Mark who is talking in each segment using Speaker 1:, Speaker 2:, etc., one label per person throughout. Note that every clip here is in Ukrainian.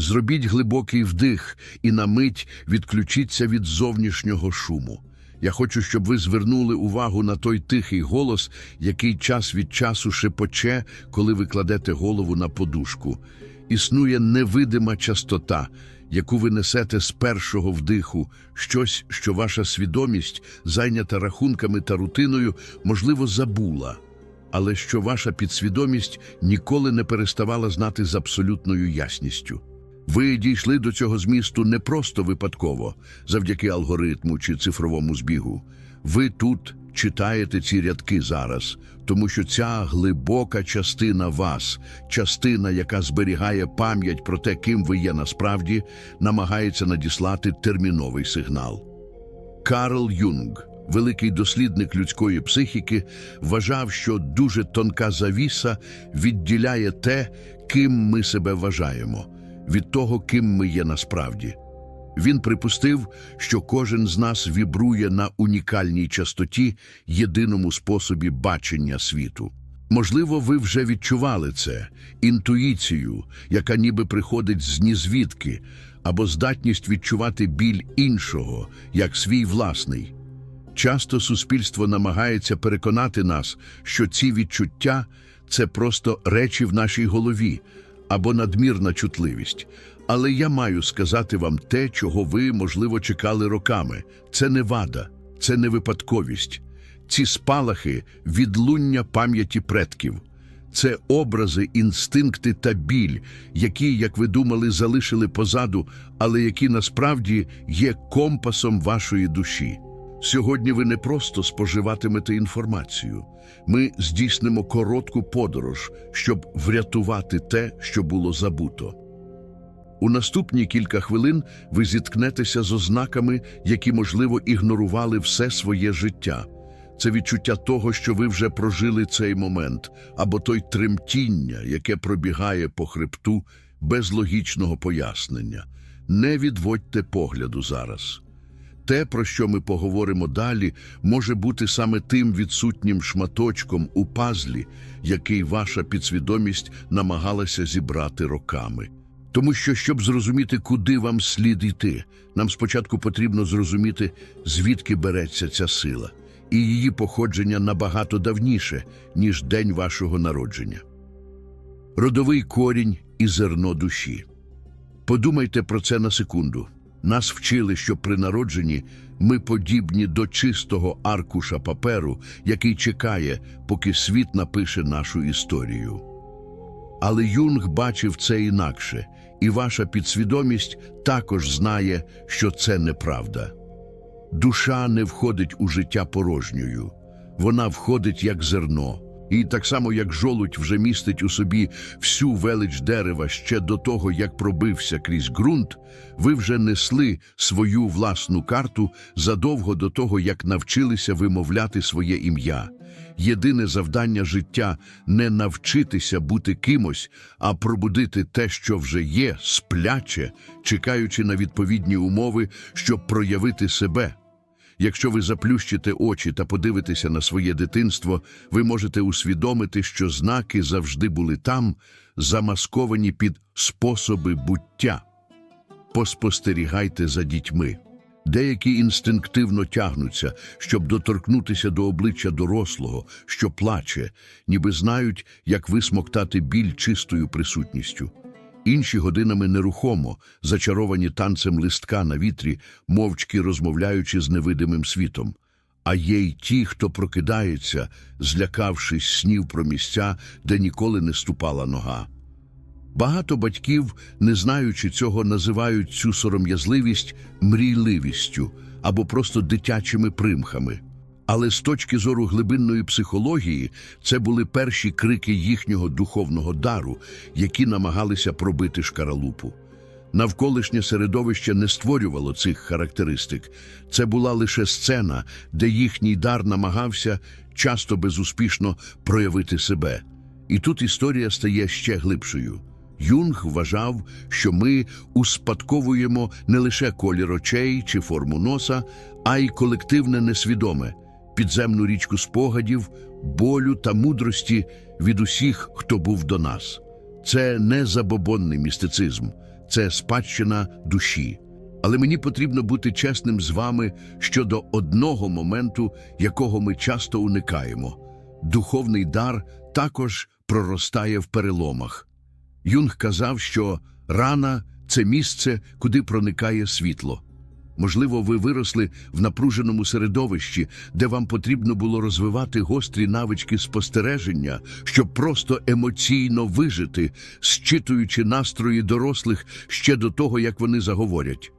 Speaker 1: Зробіть глибокий вдих і на мить відключіться від зовнішнього шуму. Я хочу, щоб ви звернули увагу на той тихий голос, який час від часу шепоче, коли ви кладете голову на подушку. Існує невидима частота, яку ви несете з першого вдиху, щось, що ваша свідомість, зайнята рахунками та рутиною, можливо, забула, але що ваша підсвідомість ніколи не переставала знати з абсолютною ясністю. Ви дійшли до цього змісту не просто випадково, завдяки алгоритму чи цифровому збігу. Ви тут читаєте ці рядки зараз, тому що ця глибока частина вас, частина, яка зберігає пам'ять про те, ким ви є насправді, намагається надіслати терміновий сигнал. Карл Юнг, великий дослідник людської психіки, вважав, що дуже тонка завіса відділяє те, ким ми себе вважаємо, від того, ким ми є насправді. Він припустив, що кожен з нас вібрує на унікальній частоті, єдиному способі бачення світу. Можливо, ви вже відчували це інтуїцію, яка ніби приходить з нізвідки, або здатність відчувати біль іншого, як свій власний. Часто суспільство намагається переконати нас, що ці відчуття це просто речі в нашій голові або надмірна чутливість. Але я маю сказати вам те, чого ви, можливо, чекали роками. Це не вада, це не випадковість. Ці спалахи відлуння пам'яті предків. Це образи, інстинкти та біль, які, як ви думали, залишили позаду, але які насправді є компасом вашої душі. Сьогодні ви не просто споживатимете інформацію. Ми здійснимо коротку подорож, щоб врятувати те, що було забуто. У наступні кілька хвилин ви зіткнетеся з ознаками, які, можливо, ігнорували все своє життя. Це відчуття того, що ви вже прожили цей момент, або той тремтіння, яке пробігає по хребту без логічного пояснення. Не відводьте погляду зараз. Те, про що ми поговоримо далі, може бути саме тим відсутнім шматочком у пазлі, який ваша підсвідомість намагалася зібрати роками. Тому що, щоб зрозуміти, куди вам слід йти, нам спочатку потрібно зрозуміти, звідки береться ця сила, і її походження набагато давніше, ніж день вашого народження. Родовий корінь і зерно душі. Подумайте про це на секунду. Нас вчили, що при народженні ми подібні до чистого аркуша паперу, який чекає, поки світ напише нашу історію. Але Юнг бачив це інакше, і ваша підсвідомість також знає, що це неправда. Душа не входить у життя порожньою, вона входить як зерно. І так само, як жолудь вже містить у собі всю велич дерева ще до того, як пробився крізь ґрунт, ви вже несли свою власну карту задовго до того, як навчилися вимовляти своє ім'я. Єдине завдання життя не навчитися бути кимось, а пробудити те, що вже є, спляче, чекаючи на відповідні умови, щоб проявити себе. Якщо ви заплющите очі та подивитеся на своє дитинство, ви можете усвідомити, що знаки завжди були там, замасковані під способи буття. Поспостерігайте за дітьми. Деякі інстинктивно тягнуться, щоб доторкнутися до обличчя дорослого, що плаче, ніби знають, як висмоктати біль чистою присутністю. Інші годинами нерухомо, зачаровані танцем листка на вітрі, мовчки розмовляючи з невидимим світом. А є й ті, хто прокидається, злякавшись снів про місця, де ніколи не ступала нога. Багато батьків, не знаючи цього, називають цю сором'язливість мрійливістю або просто дитячими примхами. Але з точки зору глибинної психології це були перші крики їхнього духовного дару, які намагалися пробити шкаралупу. Навколишнє середовище не створювало цих характеристик. Це була лише сцена, де їхній дар намагався часто безуспішно проявити себе. І тут історія стає ще глибшою. Юнг вважав, що ми успадковуємо не лише колір очей чи форму носа, а й колективне несвідоме, підземну річку спогадів, болю та мудрості від усіх, хто був до нас. Це не забобонний містицизм, це спадщина душі. Але мені потрібно бути чесним з вами щодо одного моменту, якого ми часто уникаємо. Духовний дар також проростає в переломах. Юнг казав, що рана це місце, куди проникає світло. Можливо, ви виросли в напруженому середовищі, де вам потрібно було розвивати гострі навички спостереження, щоб просто емоційно вижити, зчитуючи настрої дорослих ще до того, як вони заговорять.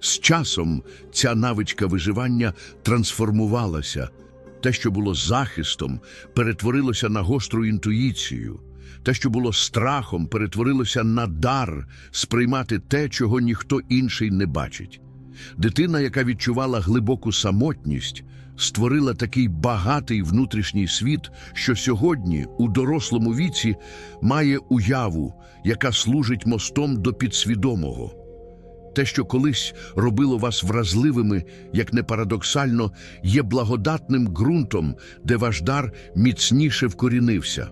Speaker 1: З часом ця навичка виживання трансформувалася. Те, що було захистом, перетворилося на гостру інтуїцію. Те, що було страхом, перетворилося на дар сприймати те, чого ніхто інший не бачить. Дитина, яка відчувала глибоку самотність, створила такий багатий внутрішній світ, що сьогодні, у дорослому віці, має уяву, яка служить мостом до підсвідомого. Те, що колись робило вас вразливими, як не парадоксально, є благодатним ґрунтом, де ваш дар міцніше вкорінився.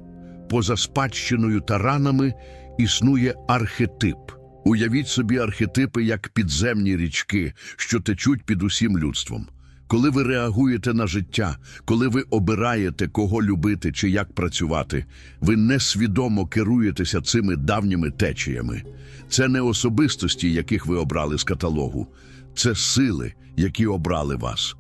Speaker 1: Поза спадщиною та ранами існує архетип. Уявіть собі архетипи як підземні річки, що течуть під усім людством. Коли ви реагуєте на життя, коли ви обираєте, кого любити чи як працювати, ви несвідомо керуєтеся цими давніми течіями. Це не особистості, яких ви обрали з каталогу, це сили, які обрали вас.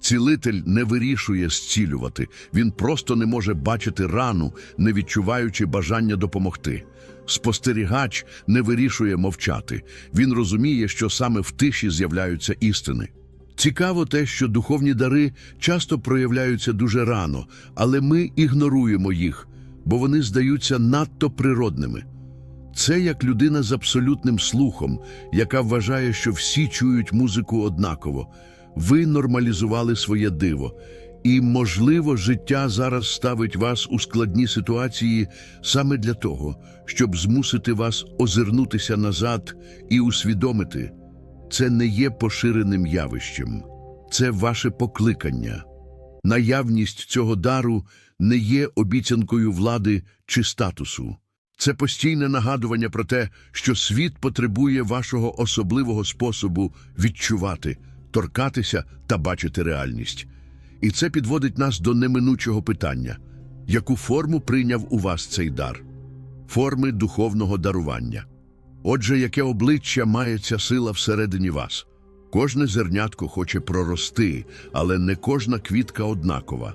Speaker 1: Цілитель не вирішує зцілювати, він просто не може бачити рану, не відчуваючи бажання допомогти. Спостерігач не вирішує мовчати, він розуміє, що саме в тиші з'являються істини. Цікаво те, що духовні дари часто проявляються дуже рано, але ми ігноруємо їх, бо вони здаються надто природними. Це як людина з абсолютним слухом, яка вважає, що всі чують музику однаково. Ви нормалізували своє диво. І, можливо, життя зараз ставить вас у складні ситуації саме для того, щоб змусити вас озирнутися назад і усвідомити, це не є поширеним явищем, це ваше покликання. Наявність цього дару не є обіцянкою влади чи статусу. Це постійне нагадування про те, що світ потребує вашого особливого способу відчувати, торкатися та бачити реальність. І це підводить нас до неминучого питання: яку форму прийняв у вас цей дар? Форми духовного дарування. Отже, яке обличчя має ця сила всередині вас? Кожне зернятко хоче прорости, але не кожна квітка однакова.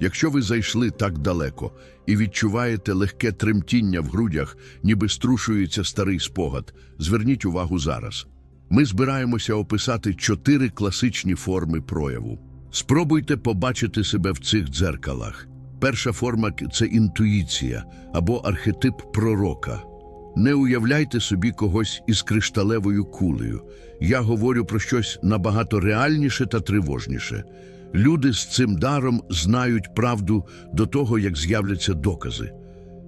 Speaker 1: Якщо ви зайшли так далеко і відчуваєте легке тремтіння в грудях, ніби струшується старий спогад, зверніть увагу зараз. Ми збираємося описати чотири класичні форми прояву. Спробуйте побачити себе в цих дзеркалах. Перша форма це інтуїція або архетип пророка. Не уявляйте собі когось із кришталевою кулею. Я говорю про щось набагато реальніше та тривожніше. Люди з цим даром знають правду до того, як з'являться докази.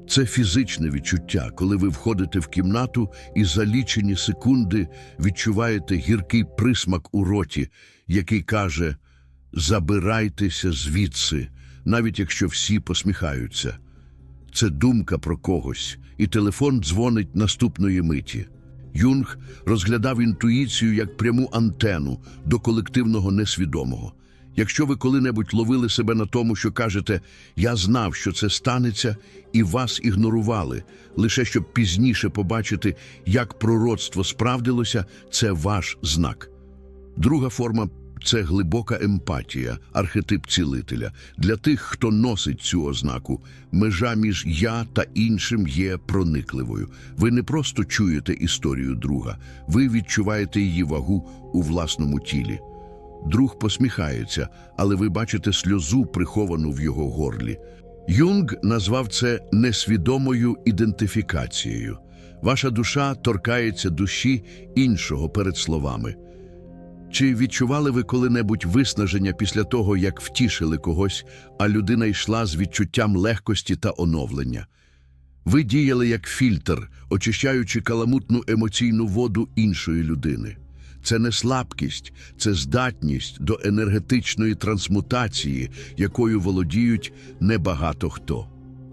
Speaker 1: Це фізичне відчуття, коли ви входите в кімнату і за лічені секунди відчуваєте гіркий присмак у роті, який каже «Забирайтеся звідси, навіть якщо всі посміхаються. Це думка про когось, і телефон дзвонить наступної миті. Юнг розглядав інтуїцію як пряму антену до колективного несвідомого. Якщо ви коли-небудь ловили себе на тому, що кажете «я знав, що це станеться», і вас ігнорували, лише щоб пізніше побачити, як пророцтво справдилося, це ваш знак. Друга форма це глибока емпатія, архетип цілителя. Для тих, хто носить цю ознаку, межа між я та іншим є проникливою. Ви не просто чуєте історію друга, ви відчуваєте її вагу у власному тілі. Друг посміхається, але ви бачите сльозу, приховану в його горлі. Юнг назвав це несвідомою ідентифікацією. Ваша душа торкається душі іншого перед словами. Чи відчували ви коли-небудь виснаження після того, як втішили когось, а людина йшла з відчуттям легкості та оновлення? Ви діяли як фільтр, очищаючи каламутну емоційну воду іншої людини. Це не слабкість, це здатність до енергетичної трансмутації, якою володіють небагато хто.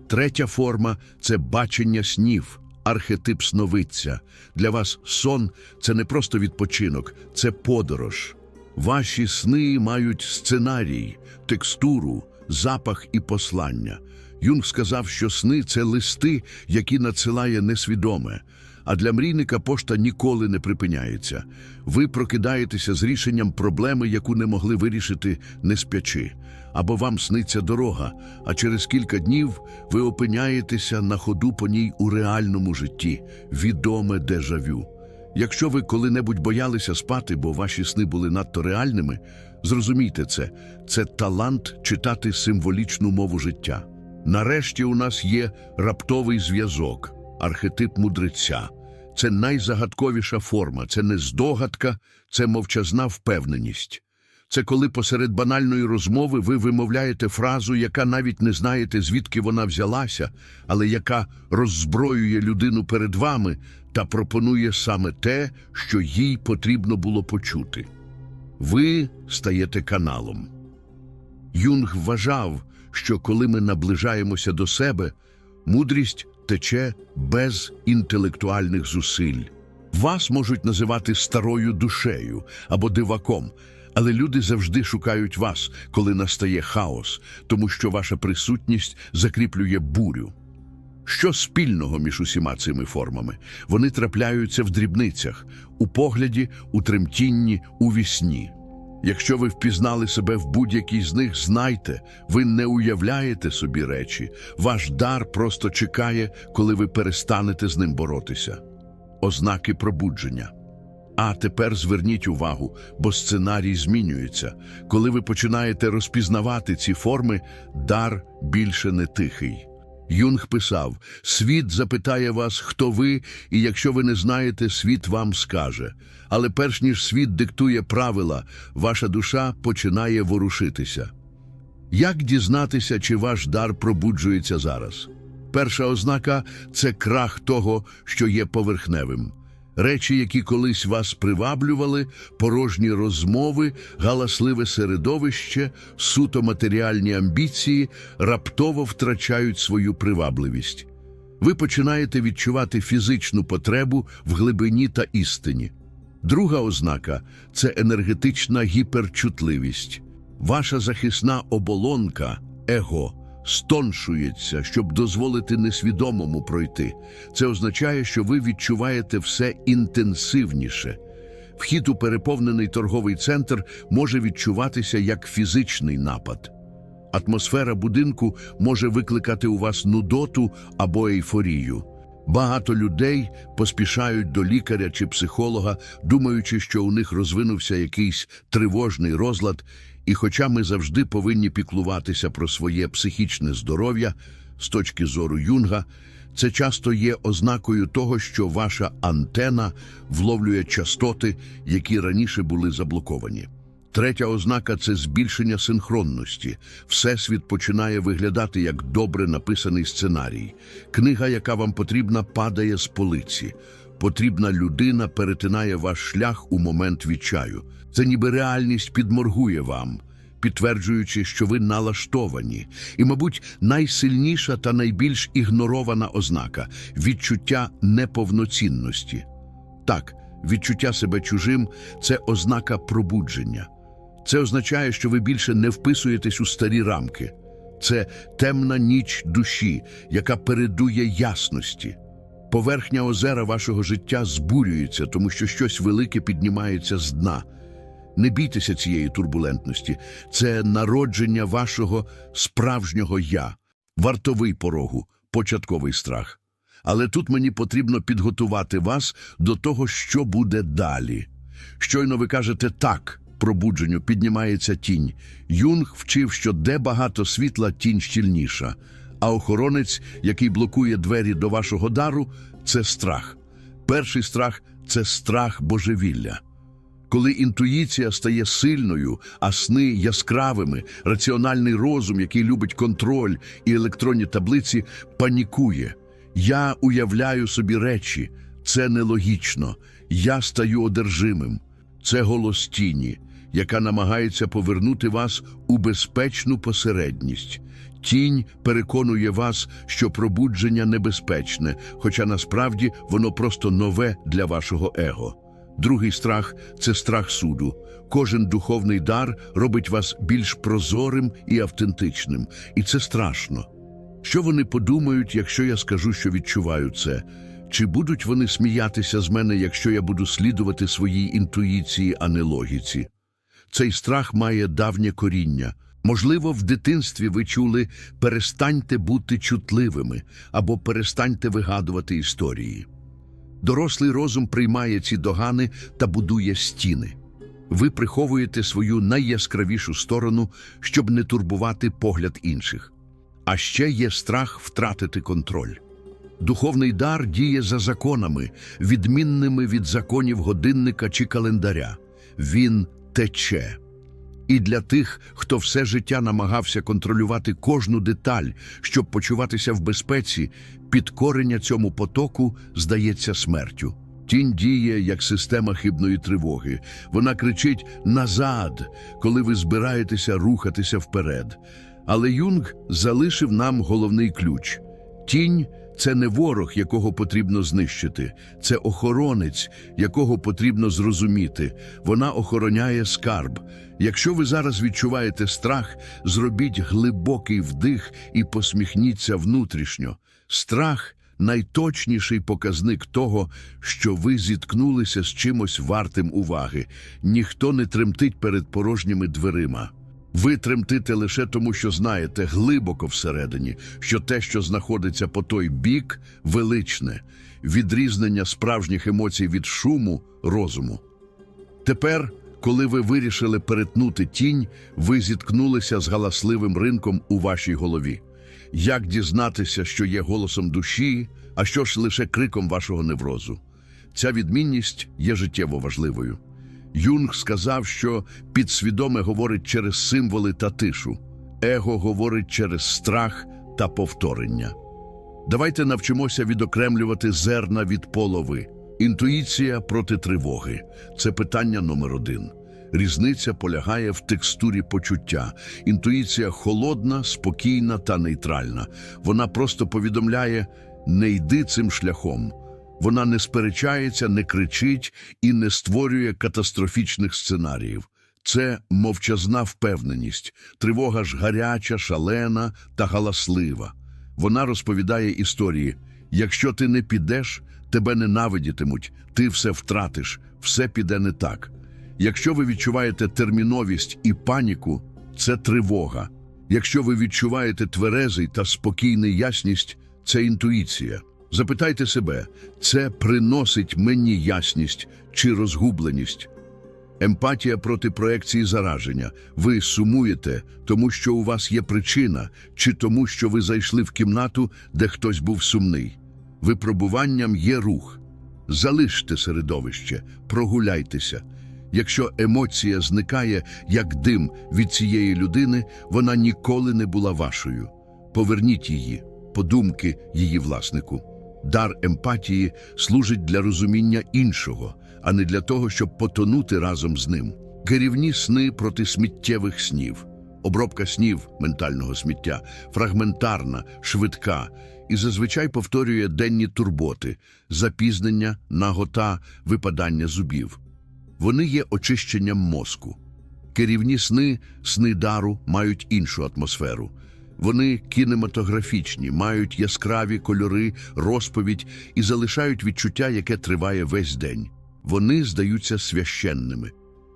Speaker 1: Третя форма це бачення снів, архетип сновидця. Для вас сон це не просто відпочинок, це подорож. Ваші сни мають сценарій, текстуру, запах і послання. Юнг сказав, що сни це листи, які надсилає несвідоме. А для мрійника пошта ніколи не припиняється. Ви прокидаєтеся з рішенням проблеми, яку не могли вирішити не спячи. Або вам сниться дорога, а через кілька днів ви опиняєтеся на ходу по ній у реальному житті, відоме дежавю. Якщо ви коли-небудь боялися спати, бо ваші сни були надто реальними, зрозумійте це, це талант читати символічну мову життя. Нарешті у нас є раптовий зв'язок, архетип мудреця. Це найзагадковіша форма, це не здогадка, це мовчазна впевненість. Це коли посеред банальної розмови ви вимовляєте фразу, яка навіть не знаєте, звідки вона взялася, але яка роззброює людину перед вами та пропонує саме те, що їй потрібно було почути. Ви стаєте каналом. Юнг вважав, що коли ми наближаємося до себе, мудрість тече без інтелектуальних зусиль. Вас можуть називати старою душею або диваком, але люди завжди шукають вас, коли настає хаос, тому що ваша присутність закріплює бурю. Що спільного між усіма цими формами? Вони трапляються в дрібницях, у погляді, у тремтінні, у вісні. Якщо ви впізнали себе в будь-якій з них, знайте, ви не уявляєте собі речі. Ваш дар просто чекає, коли ви перестанете з ним боротися. Ознаки пробудження. А тепер зверніть увагу, бо сценарій змінюється. Коли ви починаєте розпізнавати ці форми, дар більше не тихий. Юнг писав: світ запитає вас, хто ви, і якщо ви не знаєте, світ вам скаже. Але перш ніж світ диктує правила, ваша душа починає ворушитися. Як дізнатися, чи ваш дар пробуджується зараз? Перша ознака це крах того, що є поверхневим. Речі, які колись вас приваблювали, порожні розмови, галасливе середовище, суто матеріальні амбіції раптово втрачають свою привабливість. Ви починаєте відчувати фізичну потребу в глибині та істині. Друга ознака це енергетична гіперчутливість. Ваша захисна оболонка, его, стоншується, щоб дозволити несвідомому пройти. Це означає, що ви відчуваєте все інтенсивніше. Вхід у переповнений торговий центр може відчуватися як фізичний напад. Атмосфера будинку може викликати у вас нудоту або ейфорію. Багато людей поспішають до лікаря чи психолога, думаючи, що у них розвинувся якийсь тривожний розлад, і хоча ми завжди повинні піклуватися про своє психічне здоров'я, з точки зору Юнга, це часто є ознакою того, що ваша антена вловлює частоти, які раніше були заблоковані. Третя ознака це збільшення синхронності. Всесвіт починає виглядати як добре написаний сценарій. Книга, яка вам потрібна, падає з полиці. Потрібна людина перетинає ваш шлях у момент відчаю. Це ніби реальність підморгує вам, підтверджуючи, що ви налаштовані. І, мабуть, найсильніша та найбільш ігнорована ознака відчуття неповноцінності. Так, відчуття себе чужим це ознака пробудження. Це означає, що ви більше не вписуєтесь у старі рамки. Це темна ніч душі, яка передує ясності. Поверхня озера вашого життя збурюється, тому що щось велике піднімається з дна. Не бійтеся цієї турбулентності. Це народження вашого справжнього я, вартовий порогу, початковий страх. Але тут мені потрібно підготувати вас до того, що буде далі. Щойно ви кажете так, пробудженню піднімається тінь. Юнг вчив, що де багато світла, тінь щільніша. А охоронець, який блокує двері до вашого дару, це страх. Перший страх це страх божевілля. Коли інтуїція стає сильною, а сни яскравими, раціональний розум, який любить контроль і електронні таблиці, панікує. Я уявляю собі речі, це нелогічно. Я стаю одержимим. Це голос тіні, яка намагається повернути вас у безпечну посередність. Тінь переконує вас, що пробудження небезпечне, хоча насправді воно просто нове для вашого его. Другий страх це страх суду. Кожен духовний дар робить вас більш прозорим і автентичним, і це страшно. Що вони подумають, якщо я скажу, що відчуваю це? Чи будуть вони сміятися з мене, якщо я буду слідувати своїй інтуїції, а не логіці? Цей страх має давнє коріння. Можливо, в дитинстві ви чули перестаньте бути чутливими або перестаньте вигадувати історії. Дорослий розум приймає ці догани та будує стіни. Ви приховуєте свою найяскравішу сторону, щоб не турбувати погляд інших. А ще є страх втратити контроль. Духовний дар діє за законами, відмінними від законів годинника чи календаря. Він тече. І для тих, хто все життя намагався контролювати кожну деталь, щоб почуватися в безпеці, підкорення цьому потоку здається смертю. Тінь діє як система хибної тривоги. Вона кричить назад, коли ви збираєтеся рухатися вперед. Але Юнг залишив нам головний ключ. Тінь це не ворог, якого потрібно знищити, це охоронець, якого потрібно зрозуміти. Вона охороняє скарб. Якщо ви зараз відчуваєте страх, зробіть глибокий вдих і посміхніться внутрішньо. Страх найточніший показник того, що ви зіткнулися з чимось вартим уваги. Ніхто не тремтить перед порожніми дверима. Ви тремтите лише тому, що знаєте глибоко всередині, що те, що знаходиться по той бік, величне, відрізнення справжніх емоцій від шуму, розуму. Тепер, коли ви вирішили перетнути тінь, ви зіткнулися з галасливим ринком у вашій голові. Як дізнатися, що є голосом душі, а що ж лише криком вашого неврозу? Ця відмінність є життєво важливою. Юнг сказав, що підсвідоме говорить через символи та тишу, его говорить через страх та повторення. Давайте навчимося відокремлювати зерна від полови. Інтуїція проти тривоги це питання номер один. Різниця полягає в текстурі почуття. Інтуїція холодна, спокійна та нейтральна. Вона просто повідомляє не йди цим шляхом. Вона не сперечається, не кричить і не створює катастрофічних сценаріїв. Це мовчазна впевненість, тривога ж гаряча, шалена та галаслива. Вона розповідає історії: якщо ти не підеш, тебе ненавидітимуть, ти все втратиш, все піде не так. Якщо ви відчуваєте терміновість і паніку, це тривога. Якщо ви відчуваєте тверезий та спокійний ясність, це інтуїція. Запитайте себе, це приносить мені ясність чи розгубленість? Емпатія проти проекції зараження. Ви сумуєте, тому що у вас є причина, чи тому, що ви зайшли в кімнату, де хтось був сумний. Випробуванням є рух. Залиште середовище, прогуляйтеся. Якщо емоція зникає, як дим від цієї людини, вона ніколи не була вашою. Поверніть її, подумки її власнику. Дар емпатії служить для розуміння іншого, а не для того, щоб потонути разом з ним. Керівні сни проти сміттєвих снів. Обробка снів ментального сміття фрагментарна, швидка і зазвичай повторює денні турботи, запізнення, нагота, випадання зубів. Вони є очищенням мозку. Керівні сни, сни дару мають іншу атмосферу. Вони кінематографічні, мають яскраві кольори, розповідь і залишають відчуття, яке триває весь день. Вони здаються священними.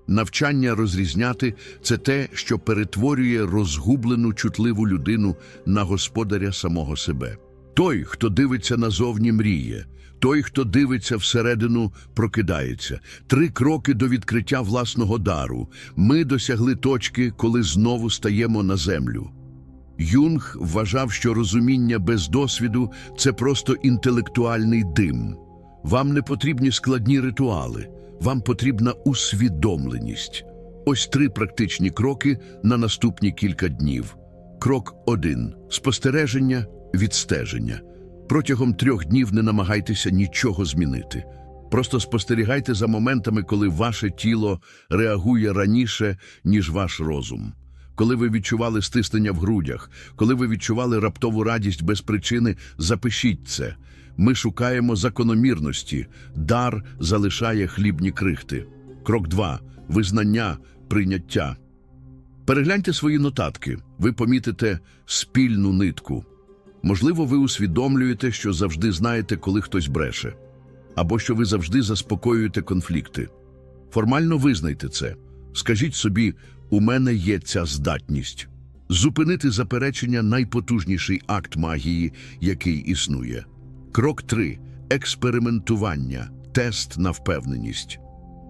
Speaker 1: Навчання розрізняти це те, що перетворює розгублену чутливу людину на господаря самого себе. Той, хто дивиться назовні, мріє. Той, хто дивиться всередину, прокидається. Три кроки до відкриття власного дару. Ми досягли точки, коли знову стаємо на землю. Юнг вважав, що розуміння без досвіду це просто інтелектуальний дим. Вам не потрібні складні ритуали, вам потрібна усвідомленість. Ось три практичні кроки на наступні кілька днів. Крок 1. Спостереження, відстеження. Протягом трьох днів не намагайтеся нічого змінити. Просто спостерігайте за моментами, коли ваше тіло реагує раніше, ніж ваш розум. коли ви відчували стиснення в грудях, коли ви відчували раптову радість без причини, запишіть це. Ми шукаємо закономірності. Дар залишає хлібні крихти. Крок 2. Визнання, прийняття. Перегляньте свої нотатки. Ви помітите спільну нитку. Можливо, ви усвідомлюєте, що завжди знаєте, коли хтось бреше, або що ви завжди заспокоюєте конфлікти. Формально визнайте це. Скажіть собі, у мене є ця здатність. Зупинити заперечення найпотужніший акт магії, який існує. Крок 3. Експериментування. Тест на впевненість.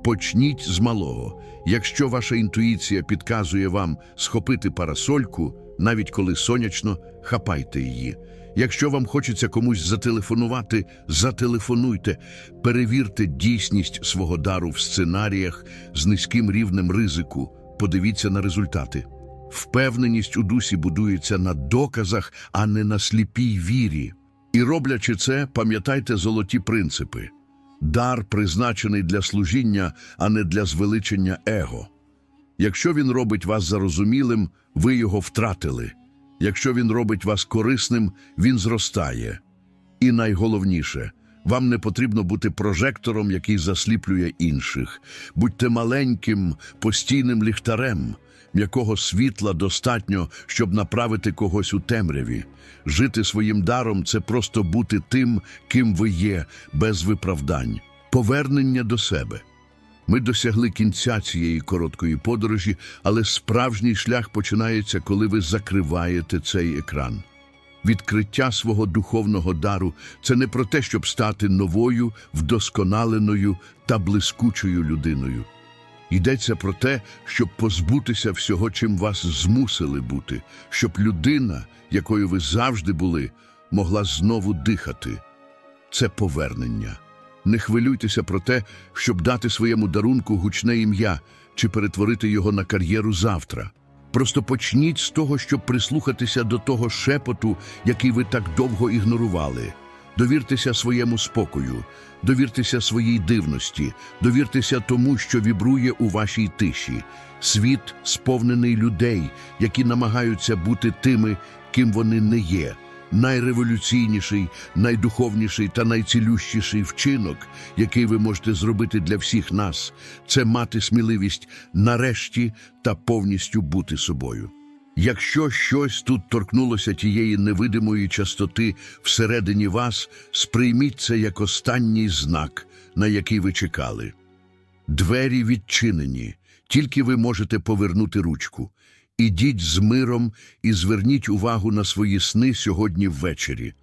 Speaker 1: Почніть з малого. Якщо ваша інтуїція підказує вам схопити парасольку, навіть коли сонячно, хапайте її. Якщо вам хочеться комусь зателефонувати, зателефонуйте, перевірте дійсність свого дару в сценаріях з низьким рівнем ризику, подивіться на результати. Впевненість у дусі будується на доказах, а не на сліпій вірі. І роблячи це, пам'ятайте золоті принципи. Дар призначений для служіння, а не для звеличення его. Якщо він робить вас зарозумілим, ви його втратили. Якщо він робить вас корисним, він зростає. І найголовніше, вам не потрібно бути прожектором, який засліплює інших. Будьте маленьким, постійним ліхтарем, м'якого світла достатньо, щоб направити когось у темряві. Жити своїм даром це просто бути тим, ким ви є, без виправдань. Повернення до себе. Ми досягли кінця цієї короткої подорожі, але справжній шлях починається, коли ви закриваєте цей екран. Відкриття свого духовного дару це не про те, щоб стати новою, вдосконаленою та блискучою людиною. Йдеться про те, щоб позбутися всього, чим вас змусили бути, щоб людина, якою ви завжди були, могла знову дихати. Це повернення. Не хвилюйтеся про те, щоб дати своєму дарунку гучне ім'я чи перетворити його на кар'єру завтра. Просто почніть з того, щоб прислухатися до того шепоту, який ви так довго ігнорували. Довіртеся своєму спокою, довіртеся своїй дивності, довіртеся тому, що вібрує у вашій тиші. Світ сповнений людей, які намагаються бути тими, ким вони не є. Найреволюційніший, найдуховніший та найцілющіший вчинок, який ви можете зробити для всіх нас, це мати сміливість нарешті та повністю бути собою. Якщо щось тут торкнулося тієї невидимої частоти всередині вас, сприйміть це як останній знак, на який ви чекали. Двері відчинені, тільки ви можете повернути ручку. Ідіть з миром і зверніть увагу на свої сни сьогодні ввечері.